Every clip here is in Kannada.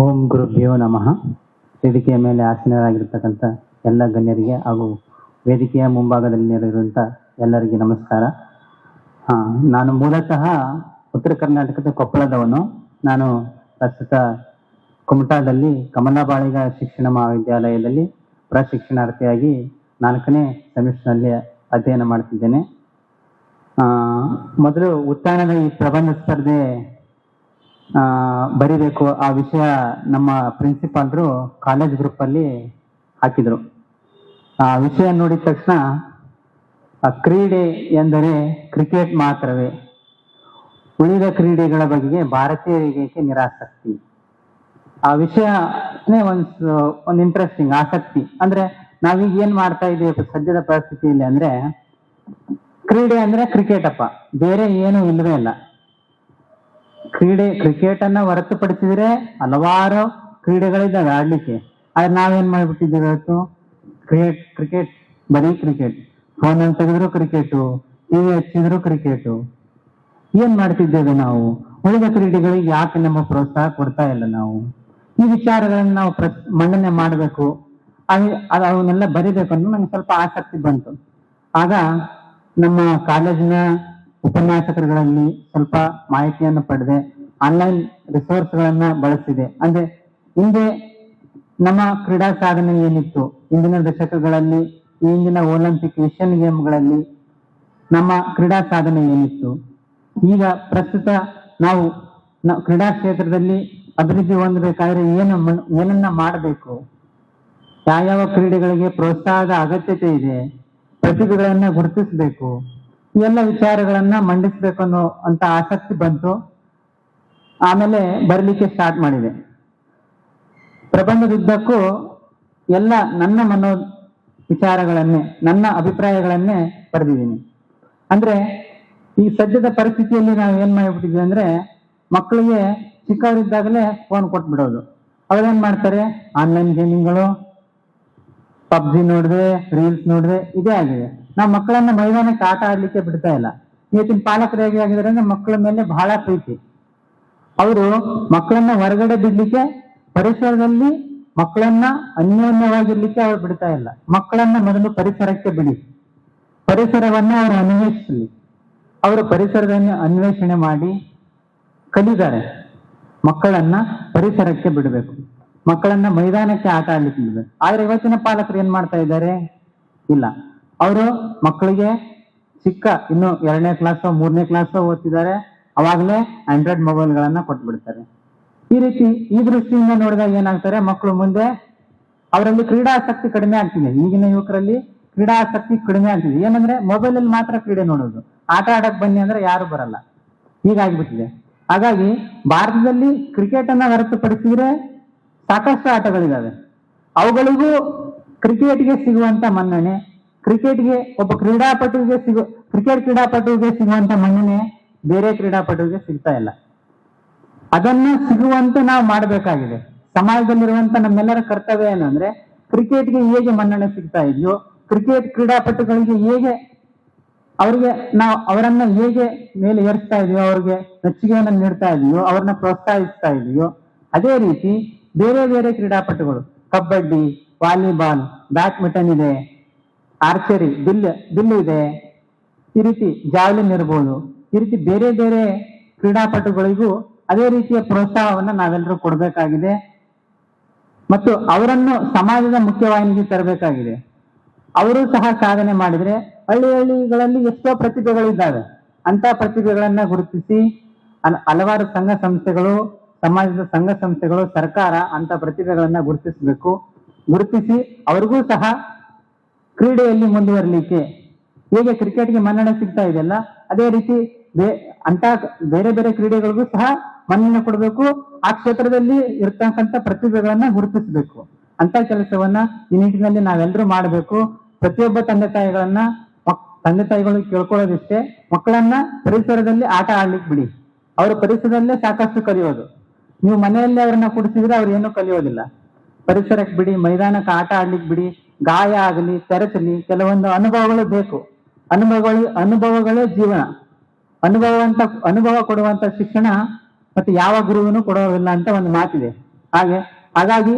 ಓಂ ಗುರುಭ್ಯೋ ನಮಃ. ವೇದಿಕೆಯ ಮೇಲೆ ಆಸೀನರಾಗಿರ್ತಕ್ಕಂಥ ಎಲ್ಲ ಗಣ್ಯರಿಗೆ ಹಾಗೂ ವೇದಿಕೆಯ ಮುಂಭಾಗದಲ್ಲಿ ನೆರೆದಿರುವಂಥ ಎಲ್ಲರಿಗೆ ನಮಸ್ಕಾರ. ನಾನು ಮೂಲತಃ ಉತ್ತರ ಕರ್ನಾಟಕದ ಕೊಪ್ಪಳದವನು. ನಾನು ಪ್ರಸ್ತುತ ಕುಮಟಾದಲ್ಲಿ ಕಮಲಾಬಾಳಿಗ ಶಿಕ್ಷಣ ಮಹಾವಿದ್ಯಾಲಯದಲ್ಲಿ ಪ್ರಶಿಕ್ಷಣಾರ್ಥಿಯಾಗಿ ನಾಲ್ಕನೇ ಸೆಮಿಸ್ಟರ್ನಲ್ಲಿ ಅಧ್ಯಯನ ಮಾಡ್ತಿದ್ದೇನೆ. ಮೊದಲು ಉತ್ಥಾನದ ಈ ಪ್ರಬಂಧ ಸ್ಪರ್ಧೆ ಬರಿಬೇಕು ಆ ವಿಷಯ ನಮ್ಮ ಪ್ರಿನ್ಸಿಪಾಲ್ರು ಕಾಲೇಜ್ ಗ್ರೂಪಲ್ಲಿ ಹಾಕಿದರು. ಆ ವಿಷಯ ನೋಡಿದ ತಕ್ಷಣ ಆ, ಕ್ರೀಡೆ ಎಂದರೆ ಕ್ರಿಕೆಟ್ ಮಾತ್ರವೇ. ಉಳಿದ ಕ್ರೀಡೆಗಳ ಬಗ್ಗೆ ಭಾರತೀಯರಿಗೆ ನಿರಾಸಕ್ತಿ. ಆ ವಿಷಯನೇ ಒಂದು ಒಂದು ಇಂಟ್ರೆಸ್ಟಿಂಗ್ ಆಸಕ್ತಿ. ಅಂದ್ರೆ ನಾವೀಗ ಏನು ಮಾಡ್ತಾ ಇದೀವಿ ಸದ್ಯದ ಪರಿಸ್ಥಿತಿಯಲ್ಲಿ ಅಂದ್ರೆ ಕ್ರೀಡೆ ಅಂದ್ರೆ ಕ್ರಿಕೆಟ್ ಅಪ್ಪ. ಬೇರೆ ಏನೂ ಇಲ್ಲವೇ ಇಲ್ಲ. ಕ್ರೀಡೆ ಕ್ರಿಕೆಟ್ ಅನ್ನ ಹೊರತುಪಡಿಸಿದ್ರೆ ಹಲವಾರು ಕ್ರೀಡೆಗಳಿದ್ದಾವೆ ಆಡ್ಲಿಕ್ಕೆ. ಆದ್ರೆ ನಾವೇನ್ ಮಾಡ್ಬಿಟ್ಟಿದ್ದೀವಿ ಇವತ್ತು? ಕ್ರಿಕೆಟ್ ಕ್ರಿಕೆಟ್, ಬರೀ ಕ್ರಿಕೆಟ್. ಫೋನ್ ಅಲ್ಲಿ ತೆಗೆದ್ರು ಕ್ರಿಕೆಟು ಟಿವಿ ಹಚ್ಚಿದ್ರು ಕ್ರಿಕೆಟು. ಏನ್ ಮಾಡ್ತಿದ್ದೇವೆ ನಾವು? ಉಳಿದ ಕ್ರೀಡೆಗಳಿಗೆ ಯಾಕೆ ನಮ್ಮ ಪ್ರೋತ್ಸಾಹ ಕೊಡ್ತಾ ಇಲ್ಲ ನಾವು? ಈ ವಿಚಾರಗಳನ್ನ ನಾವು ಪ್ರ ಮಂಡನೆ ಮಾಡಬೇಕು. ಅದು ಅವನ್ನೆಲ್ಲ ಬರಿಬೇಕು ಅನ್ನೋ ನಂಗೆ ಸ್ವಲ್ಪ ಆಸಕ್ತಿ ಬಂತು. ಆಗ ನಮ್ಮ ಕಾಲೇಜಿನ ಉಪನ್ಯಾಸಕರುಗಳಲ್ಲಿ ಸ್ವಲ್ಪ ಮಾಹಿತಿಯನ್ನು ಪಡೆದೆ ಆನ್ಲೈನ್ ರಿಸೋರ್ಸ್ಗಳನ್ನ ಬಳಸಿದೆ. ಅಂದ್ರೆ ಹಿಂದೆ ನಮ್ಮ ಕ್ರೀಡಾ ಸಾಧನೆ ಏನಿತ್ತು ಇಂದಿನ ದಶಕಗಳಲ್ಲಿ ಈ ಇಂದಿನ ಒಲಿಂಪಿಕ್ ಏಷ್ಯನ್ ಗೇಮ್ಗಳಲ್ಲಿ ನಮ್ಮ ಕ್ರೀಡಾ ಸಾಧನೆ ಏನಿತ್ತು. ಈಗ ಪ್ರಸ್ತುತ ನಾವು ಕ್ರೀಡಾ ಕ್ಷೇತ್ರದಲ್ಲಿ ಅಭಿವೃದ್ಧಿ ಹೊಂದಬೇಕಾದ್ರೆ ಏನು ಏನನ್ನ ಮಾಡಬೇಕು? ಯಾವ್ಯಾವ ಕ್ರೀಡೆಗಳಿಗೆ ಪ್ರೋತ್ಸಾಹದ ಅಗತ್ಯತೆ ಇದೆ? ಪ್ರತಿಭೆಗಳನ್ನ ಗುರುತಿಸಬೇಕು. ಎಲ್ಲ ವಿಚಾರಗಳನ್ನ ಮಂಡಿಸ್ಬೇಕು ಅನ್ನೋ ಅಂತ ಆಸಕ್ತಿ ಬಂತು. ಆಮೇಲೆ ಬರಲಿಕ್ಕೆ ಸ್ಟಾರ್ಟ್ ಮಾಡಿದೆ. ಪ್ರಬಂಧದುದ್ದಕ್ಕೂ ಎಲ್ಲ ನನ್ನ ಮನೋ ವಿಚಾರಗಳನ್ನೇ, ನನ್ನ ಅಭಿಪ್ರಾಯಗಳನ್ನೇ ಬರೆದಿದ್ದೀನಿ. ಅಂದ್ರೆ ಈ ಸದ್ಯದ ಪರಿಸ್ಥಿತಿಯಲ್ಲಿ ನಾವು ಏನ್ ಮಾಡಿಬಿಟ್ಟಿದ್ವಿ ಅಂದ್ರೆ ಮಕ್ಕಳಿಗೆ ಚಿಕ್ಕವರಿದ್ದಾಗಲೇ ಫೋನ್ ಕೊಟ್ಬಿಡೋದು. ಅವ್ರೇನ್ ಮಾಡ್ತಾರೆ? ಆನ್ಲೈನ್ ಗೇಮಿಂಗ್ಗಳು ಪಬ್ಜಿ ನೋಡಿದ್ರೆ ರೀಲ್ಸ್ ನೋಡಿದ್ರೆ ಇದೇ ಆಗಿದೆ. ನಾವು ಮಕ್ಕಳನ್ನ ಮೈದಾನಕ್ಕೆ ಆಟ ಆಡ್ಲಿಕ್ಕೆ ಬಿಡ್ತಾ ಇಲ್ಲ. ಇವತ್ತಿನ ಪಾಲಕರು ಹೇಗೆ ಅಂದ್ರೆ ಮಕ್ಕಳ ಮೇಲೆ ಬಹಳ ಪ್ರೀತಿ. ಅವರು ಮಕ್ಕಳನ್ನ ಹೊರಗಡೆ ಬಿಡ್ಲಿಕ್ಕೆ, ಪರಿಸರದಲ್ಲಿ ಮಕ್ಕಳನ್ನ ಅನ್ಯೋನ್ಯವಾಗಿರ್ಲಿಕ್ಕೆ ಅವ್ರು ಬಿಡ್ತಾ ಇಲ್ಲ. ಮಕ್ಕಳನ್ನ ಮೊದಲು ಪರಿಸರಕ್ಕೆ ಬಿಡಿ. ಪರಿಸರವನ್ನ ಅವರು ಅನ್ವೇಷಿಸಲಿ. ಅವರು ಪರಿಸರದಲ್ಲಿ ಅನ್ವೇಷಣೆ ಮಾಡಿ ಕಲಿದಾರೆ ಮಕ್ಕಳನ್ನ ಪರಿಸರಕ್ಕೆ ಬಿಡಬೇಕು. ಮಕ್ಕಳನ್ನ ಮೈದಾನಕ್ಕೆ ಆಟ ಆಡ್ಲಿಕ್ಕೆ ಆದ್ರೆ ಇವತ್ತಿನ ಪಾಲಕರು ಏನ್ ಮಾಡ್ತಾ ಇದ್ದಾರೆ? ಇಲ್ಲ. ಅವರು ಮಕ್ಕಳಿಗೆ ಚಿಕ್ಕ, ಇನ್ನು ಎರಡನೇ ಕ್ಲಾಸ್ ಮೂರನೇ ಕ್ಲಾಸ್ ಓದ್ತಿದ್ದಾರೆ. ಅವಾಗಲೇ ಆಂಡ್ರಾಯ್ಡ್ ಮೊಬೈಲ್ಗಳನ್ನ ಕೊಟ್ಬಿಡ್ತಾರೆ. ಈ ರೀತಿ, ಈ ದೃಷ್ಟಿಯಿಂದ ನೋಡಿದಾಗ ಏನಾಗ್ತಾರೆ? ಮಕ್ಕಳು ಮುಂದೆ ಅವರಲ್ಲಿ ಕ್ರೀಡಾಸಕ್ತಿ ಕಡಿಮೆ ಆಗ್ತಿದೆ. ಈಗಿನ ಯುವಕರಲ್ಲಿ ಕ್ರೀಡಾಸಕ್ತಿ ಕಡಿಮೆ ಆಗ್ತಿದೆ. ಏನಂದ್ರೆ ಮೊಬೈಲ್ ಅಲ್ಲಿ ಮಾತ್ರ ಕ್ರೀಡೆ ನೋಡೋದು. ಆಟ ಆಡಕ್ ಬನ್ನಿ ಅಂದ್ರೆ ಯಾರು ಬರಲ್ಲ. ಹೀಗಾಗ್ಬಿಟ್ಟಿದೆ. ಹಾಗಾಗಿ ಭಾರತದಲ್ಲಿ ಕ್ರಿಕೆಟ್ ಅನ್ನ ಹೊರತುಪಡಿಸಿದ್ರೆ ಸಾಕಷ್ಟು ಆಟಗಳಿದ್ದಾವೆ. ಅವುಗಳಿಗೂ ಕ್ರಿಕೆಟ್ಗೆ ಸಿಗುವಂತ ಮನ್ನಣೆ, ಕ್ರಿಕೆಟ್ಗೆ ಒಬ್ಬ ಕ್ರೀಡಾಪಟುವಿಗೆ ಸಿಗು, ಕ್ರಿಕೆಟ್ ಕ್ರೀಡಾಪಟುವಿಗೆ ಸಿಗುವಂತ ಮನ್ನಣೆ ಬೇರೆ ಕ್ರೀಡಾಪಟುವಿಗೆ ಸಿಗ್ತಾ ಇಲ್ಲ. ಅದನ್ನ ಸಿಗುವಂತೆ ನಾವು ಮಾಡಬೇಕಾಗಿದೆ. ಸಮಾಜದಲ್ಲಿರುವಂತ ನಮ್ಮೆಲ್ಲರ ಕರ್ತವ್ಯ ಏನಂದ್ರೆ, ಕ್ರಿಕೆಟ್ಗೆ ಹೇಗೆ ಮನ್ನಣೆ ಸಿಗ್ತಾ ಇದೆಯೋ, ಕ್ರಿಕೆಟ್ ಕ್ರೀಡಾಪಟುಗಳಿಗೆ ಹೇಗೆ ಅವರಿಗೆ ನಾವು ಅವರನ್ನ ಹೇಗೆ ಮೇಲೆ ಏರಿಸ್ತಾ ಇದೆಯೋ, ಅವ್ರಿಗೆ ಮೆಚ್ಚುಗೆಯನ್ನು ನೀಡ್ತಾ ಇದೆಯೋ, ಅವ್ರನ್ನ ಪ್ರೋತ್ಸಾಹಿಸ್ತಾ ಇದೆಯೋ, ಅದೇ ರೀತಿ ಬೇರೆ ಬೇರೆ ಕ್ರೀಡಾಪಟುಗಳು. ಕಬಡ್ಡಿ, ವಾಲಿಬಾಲ್, ಬ್ಯಾಡ್ಮಿಂಟನ್ ಇದೆ. ಆರ್ಚರಿ, ಬಿಲ್ ಬಿಲ್ಲು ಇದೆ. ಈ ರೀತಿ ಜಾವ್ಲಿನ್ ಇರ್ಬೋದು. ಈ ರೀತಿ ಬೇರೆ ಬೇರೆ ಕ್ರೀಡಾಪಟುಗಳಿಗೂ ಅದೇ ರೀತಿಯ ಪ್ರೋತ್ಸಾಹವನ್ನು ನಾವೆಲ್ಲರೂ ಕೊಡಬೇಕಾಗಿದೆ. ಮತ್ತು ಅವರನ್ನು ಸಮಾಜದ ಮುಖ್ಯವಾಹಿನಿಗೆ ತರಬೇಕಾಗಿದೆ. ಅವರು ಸಹ ಸಾಧನೆ ಮಾಡಿದರೆ ಹಳ್ಳಿ ಹಳ್ಳಿಗಳಲ್ಲಿ ಎಷ್ಟೋ ಪ್ರತಿಭೆಗಳಿದ್ದಾವೆ. ಅಂತ ಪ್ರತಿಭೆಗಳನ್ನ ಗುರುತಿಸಿ ಹಲ- ಹಲವಾರು ಸಂಘ ಸಂಸ್ಥೆಗಳು ಸಮಾಜದ ಸಂಘ ಸಂಸ್ಥೆಗಳು, ಸರ್ಕಾರ ಅಂತ ಪ್ರತಿಭೆಗಳನ್ನ ಗುರುತಿಸಬೇಕು. ಗುರುತಿಸಿ ಅವ್ರಿಗೂ ಸಹ ಕ್ರೀಡೆಯಲ್ಲಿ ಮುಂದುವರಲಿಕ್ಕೆ. ಹೇಗೆ ಕ್ರಿಕೆಟ್ಗೆ ಮನ್ನಣೆ ಸಿಗ್ತಾ ಇದೆಯಲ್ಲ, ಅದೇ ರೀತಿ ಅಂತ ಬೇರೆ ಬೇರೆ ಕ್ರೀಡೆಗಳಿಗೂ ಸಹ ಮನ್ನಣೆ ಕೊಡಬೇಕು. ಆ ಕ್ಷೇತ್ರದಲ್ಲಿ ಇರ್ತಕ್ಕಂಥ ಪ್ರತಿಭೆಗಳನ್ನ ಗುರುತಿಸಬೇಕು. ಅಂತ ಕೆಲಸವನ್ನ ಈ ನಿಟ್ಟಿನಲ್ಲಿ ನಾವೆಲ್ಲರೂ ಮಾಡಬೇಕು. ಪ್ರತಿಯೊಬ್ಬ ತಂದೆ ತಾಯಿಗಳನ್ನ ತಂದೆ ತಾಯಿಗಳು ಕೇಳ್ಕೊಳ್ಳೋದಿಷ್ಟೇ, ಮಕ್ಕಳನ್ನ ಪರಿಸರದಲ್ಲಿ ಆಟ ಆಡ್ಲಿಕ್ಕೆ ಬಿಡಿ. ಅವರ ಪರಿಸರದಲ್ಲೇ ಸಾಕಷ್ಟು ಕಲಿಯೋದು. ನೀವು ಮನೆಯಲ್ಲೇ ಅವ್ರನ್ನ ಕುಡಿಸಿದ್ರೆ ಅವ್ರು ಏನು ಕಲಿಯೋದಿಲ್ಲ. ಪರಿಸರಕ್ಕೆ ಬಿಡಿ, ಮೈದಾನಕ್ಕೆ ಆಟ ಆಡ್ಲಿಕ್ಕೆ ಬಿಡಿ, ಗಾಯ ಆಗಲಿ, ತೆರಚಲಿ, ಕೆಲವೊಂದು ಅನುಭವಗಳು ಬೇಕು. ಅನುಭವಗಳು, ಅನುಭವಗಳೇ ಜೀವನ. ಅನುಭವ ಅಂತ, ಅನುಭವ ಕೊಡುವಂತ ಶಿಕ್ಷಣ ಮತ್ತೆ ಯಾವ ಗುರುವಿನೂ ಕೊಡೋದಿಲ್ಲ ಅಂತ ಒಂದು ಮಾತಿದೆ. ಹಾಗೆ, ಹಾಗಾಗಿ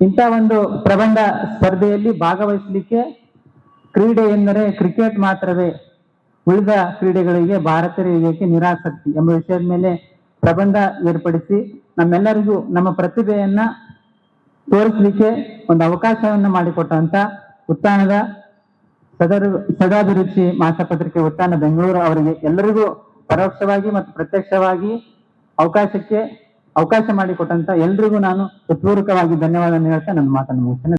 ಇಂಥ ಒಂದು ಪ್ರಬಂಧ ಸ್ಪರ್ಧೆಯಲ್ಲಿ ಭಾಗವಹಿಸಲಿಕ್ಕೆ ಕ್ರೀಡೆ ಎಂದರೆ ಕ್ರಿಕೆಟ್ ಮಾತ್ರವೇ ಉಳಿದ ಕ್ರೀಡೆಗಳಿಗೆ ಭಾರತೀಯರಿಗೆ ನಿರಾಸಕ್ತಿ ಎಂಬ ವಿಷಯದ ಮೇಲೆ ಪ್ರಬಂಧ ಏರ್ಪಡಿಸಿ ನಮ್ಮೆಲ್ಲರಿಗೂ ನಮ್ಮ ಪ್ರತಿಭೆಯನ್ನ ತೋರಿಸಲಿಕ್ಕೆ ಒಂದು ಅವಕಾಶವನ್ನು ಮಾಡಿಕೊಟ್ಟಂತ ಉತ್ತಾನದ ಸದರು, ಸದಾಭಿರುಚಿ ಮಾಸಪತ್ರಿಕೆ ಉತ್ತಾನ ಬೆಂಗಳೂರು ಅವರಿಗೆ ಎಲ್ಲರಿಗೂ ಪರೋಕ್ಷವಾಗಿ ಮತ್ತು ಪ್ರತ್ಯಕ್ಷವಾಗಿ ಅವಕಾಶಕ್ಕೆ ಅವಕಾಶ ಮಾಡಿಕೊಟ್ಟಂತ ಎಲ್ರಿಗೂ ನಾನು ಹೃತ್ಪೂರ್ವಕವಾಗಿ ಧನ್ಯವಾದ ಹೇಳ್ತಾ ನನ್ನ ಮಾತನ್ನು ಮುಗಿಸ್ತೇನೆ.